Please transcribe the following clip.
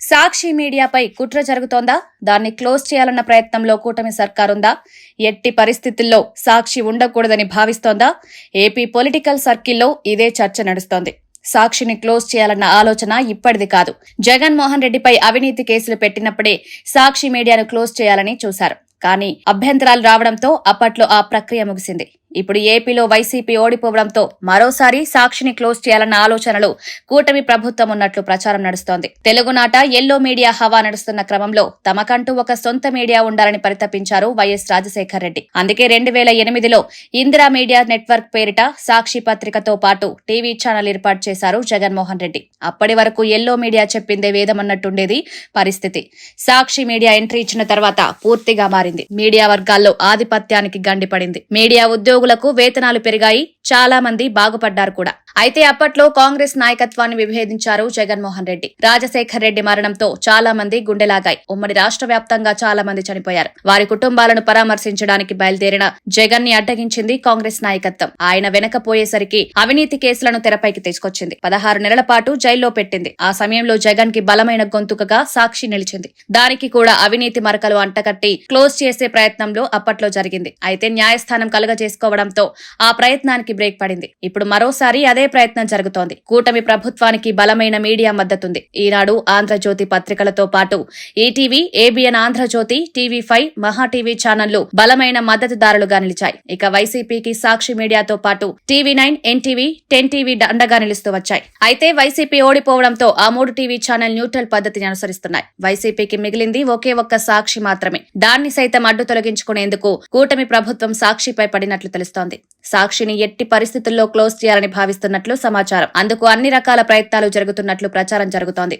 సాక్షి మీడియాపై కుట్ర జరుగుతోందా? దాన్ని క్లోజ్ చేయాలన్న ప్రయత్నంలో కూటమి సర్కారుందా? ఎట్టి పరిస్థితుల్లో సాక్షి ఉండకూడదని భావిస్తోందా? ఏపీ పొలిటికల్ సర్కిల్లో ఇదే చర్చ నడుస్తోంది. సాక్షిని క్లోజ్ చేయాలన్న ఆలోచన ఇప్పటిది కాదు. జగన్మోహన్ రెడ్డిపై అవినీతి కేసులు పెట్టినప్పుడే సాక్షి మీడియాను క్లోజ్ చేయాలని చూశారు. కానీ అభ్యంతరాలు రావడంతో అప్పట్లో ఆ ప్రక్రియ ముగిసింది. ఇప్పుడు ఏపీలో వైసీపీ ఓడిపోవడంతో మరోసారి సాక్షిని క్లోజ్ చేయాలన్న ఆలోచనలో కూటమి ప్రభుత్వం ఉన్నట్లు ప్రచారం నడుస్తోంది. తెలుగునాట ఎల్లో మీడియా హవా నడుస్తున్న క్రమంలో తమకంటూ ఒక సొంత మీడియా ఉండాలని పరితపించారు వైఎస్ రాజశేఖర్ రెడ్డి. అందుకే రెండు వేల ఎనిమిదిలో ఇందిరా మీడియా నెట్వర్క్ పేరిట సాక్షి పత్రికతో పాటు టీవీ ఛానల్ ఏర్పాటు చేశారు జగన్మోహన్ రెడ్డి. అప్పటి వరకు ఎల్లో మీడియా చెప్పిందే వేదమన్నట్టుండేది పరిస్థితి. సాక్షి మీడియా ఎంట్రీ ఇచ్చిన తర్వాత పూర్తిగా మారింది. మీడియా వర్గాల్లో ఆధిపత్యానికి గండిపడింది. మీడియా ఉద్యోగులకు వేతనాలు పెరిగాయి. చాలా మంది బాగుపడ్డారు కూడా. అయితే అప్పట్లో కాంగ్రెస్ నాయకత్వాన్ని విభేదించారు జగన్మోహన్ రెడ్డి. రాజశేఖర్ రెడ్డి మరణంతో చాలా మంది గుండెలాగాయి. ఉమ్మడి రాష్ట్ర వ్యాప్తంగా చాలా మంది చనిపోయారు. వారి కుటుంబాలను పరామర్శించడానికి బయలుదేరిన జగన్ని అడ్డగించింది కాంగ్రెస్ నాయకత్వం. ఆయన వెనకపోయేసరికి అవినీతి కేసులను తెరపైకి తీసుకొచ్చింది. పదహారు నెలల పాటు జైల్లో పెట్టింది. ఆ సమయంలో జగన్కి బలమైన గొంతుకగా సాక్షి నిలిచింది. దానికి కూడా అవినీతి మరకలు అంటకట్టి క్లోజ్ చేసే ప్రయత్నంలో అప్పట్లో జరిగింది. అయితే న్యాయస్థానం కలుగజేసుకోవడంతో ఆ ప్రయత్నానికి బ్రేక్ పడింది. ఇప్పుడు మరోసారి అదే ప్రయత్నం జరుగుతోంది. కూటమి ప్రభుత్వానికి బలమైన మీడియా మద్దతుంది. ఈనాడు ఆంధ్రజ్యోతి పత్రికలతో పాటు ETV ABN Andhra Jyothi TV five Maha TV ఛానళ్ళు బలమైన మద్దతుదారులుగా నిలిచాయి. ఇక వైసీపీకి సాక్షి మీడియాతో పాటు TV nine NTV ten TV అండగా నిలుస్తూ వచ్చాయి. అయితే వైసీపీ ఓడిపోవడంతో ఆ మూడు టీవీ ఛానల్ న్యూట్రల్ పద్ధతిని అనుసరిస్తున్నాయి. వైసీపీకి మిగిలింది ఒకే ఒక్క సాక్షి మాత్రమే. దాన్ని సైతం అడ్డు తొలగించుకునేందుకు కూటమి ప్రభుత్వం సాక్షిపై పడినట్లు తెలుస్తోంది. సాక్షిని ఎట్టి పరిస్థితుల్లో క్లోజ్ చేయాలని చేస్తున్నట్లు సమాచారం. అందుకు అన్ని రకాల ప్రయత్నాలు జరుగుతున్నట్లు ప్రచారం జరుగుతోంది.